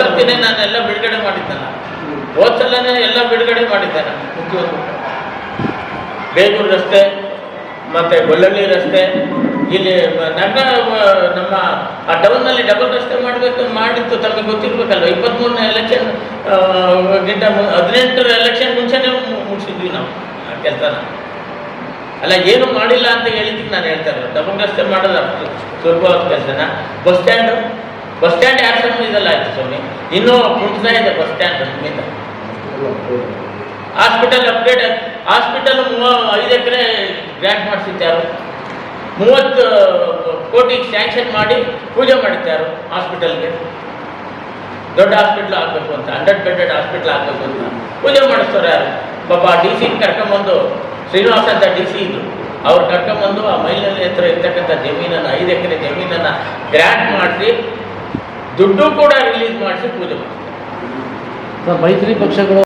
ಸರ್ತಿನೇ ನಾನೆಲ್ಲ ಬಿಡುಗಡೆ ಮಾಡಿದ್ದಲ್ಲ. ಓದ್ಸಲ್ಲೇ ಎಲ್ಲ ಬಿಡುಗಡೆ ಮಾಡಿದ್ದೇನೆ, ಮುಖ್ಯಮಂತ್ರಿ. ಬೇಗೂರು ರಸ್ತೆ, ಮತ್ತು ಗೊಲ್ಲಳ್ಳಿ ರಸ್ತೆ, ಇಲ್ಲಿ ನಗ ನಮ್ಮ ಆ ಟೌನ್ನಲ್ಲಿ ಡಬಲ್ ರಸ್ತೆ ಮಾಡಬೇಕು ಮಾಡಿತ್ತು ತಮಗೆ ಗೊತ್ತಿರಬೇಕಲ್ಲ ಇಪ್ಪತ್ತ್ಮೂರನೇ ಎಲೆಕ್ಷನ್ ಗಿಂತ ಹದಿನೆಂಟು ಹದಿನೆಂಟರ ಎಲೆಕ್ಷನ್ ಮುಂಚೆನೇ ಮುಗಿಸಿದ್ವಿ ನಾವು ಆ ಕೆಲಸನ. ಅಲ್ಲ, ಏನು ಮಾಡಿಲ್ಲ ಅಂತ ಹೇಳಿದ್ದಕ್ಕೆ ನಾನು ಹೇಳ್ತಾ ಇರೋದು. ಡಬಲ್ ರಸ್ತೆ ಮಾಡೋದು ಸುಲಭವಾದ ಕೆಲಸನ. ಬಸ್ ಸ್ಟ್ಯಾಂಡು ಬಸ್ ಸ್ಟ್ಯಾಂಡ್ ಯಾರು ಸಂಬಂಧಿಸಲ್ಲ ಆಯ್ತು ಸ್ವಾಮಿ? ಇನ್ನೂ ಕುಂಟ್ತಾ ಇದೆ ಬಸ್ ಸ್ಟ್ಯಾಂಡ್ ಸಮೇತ ಹಾಸ್ಪಿಟಲ್ ಅಪ್ಡೇಟ್, ಹಾಸ್ಪಿಟಲ್ ಮೂವ ಐದು ಎಕರೆ ಗ್ರ್ಯಾಂಟ್ ಮಾಡಿಸಿದ್ದಾರು ಮೂವತ್ತು ಕೋಟಿಗೆ ಸ್ಯಾಂಕ್ಷನ್ ಮಾಡಿ ಪೂಜೆ ಮಾಡಿದ್ದಾರು ಹಾಸ್ಪಿಟಲ್ಗೆ? ದೊಡ್ಡ ಹಾಸ್ಪಿಟ್ಲ್ ಆಗಬೇಕು ಅಂತ, ಹಂಡ್ರೆಡ್ ಬೆಡೆಡ್ ಹಾಸ್ಪಿಟ್ಲ್ ಆಗಬೇಕು ಅಂತ. ಪೂಜೆ ಮಾಡಿಸ್ತಾರೆ ಯಾರು? ಪಾಪ ಡಿ ಸಿ ಕರ್ಕೊಂಬಂದು, ಶ್ರೀನಿವಾಸ ಅಂತ ಡಿ ಸಿ ಇದ್ರು. ಅವ್ರು ಕರ್ಕೊಂಬಂದು ಆ ಮೈಲಲ್ಲಿ ಹತ್ರ ಇರ್ತಕ್ಕಂಥ ಜಮೀನನ್ನು, ಐದು ಎಕರೆ ಜಮೀನನ್ನು ಗ್ರ್ಯಾಂಟ್ ಮಾಡಿಸಿ ದುಡ್ಡು ಕೂಡ ರಿಲೀಸ್ ಮಾಡಿಸಿ ಪೂಜೆ ಮಾಡ್ತಾರೆ ಮೈತ್ರಿ ಪಕ್ಷಗಳು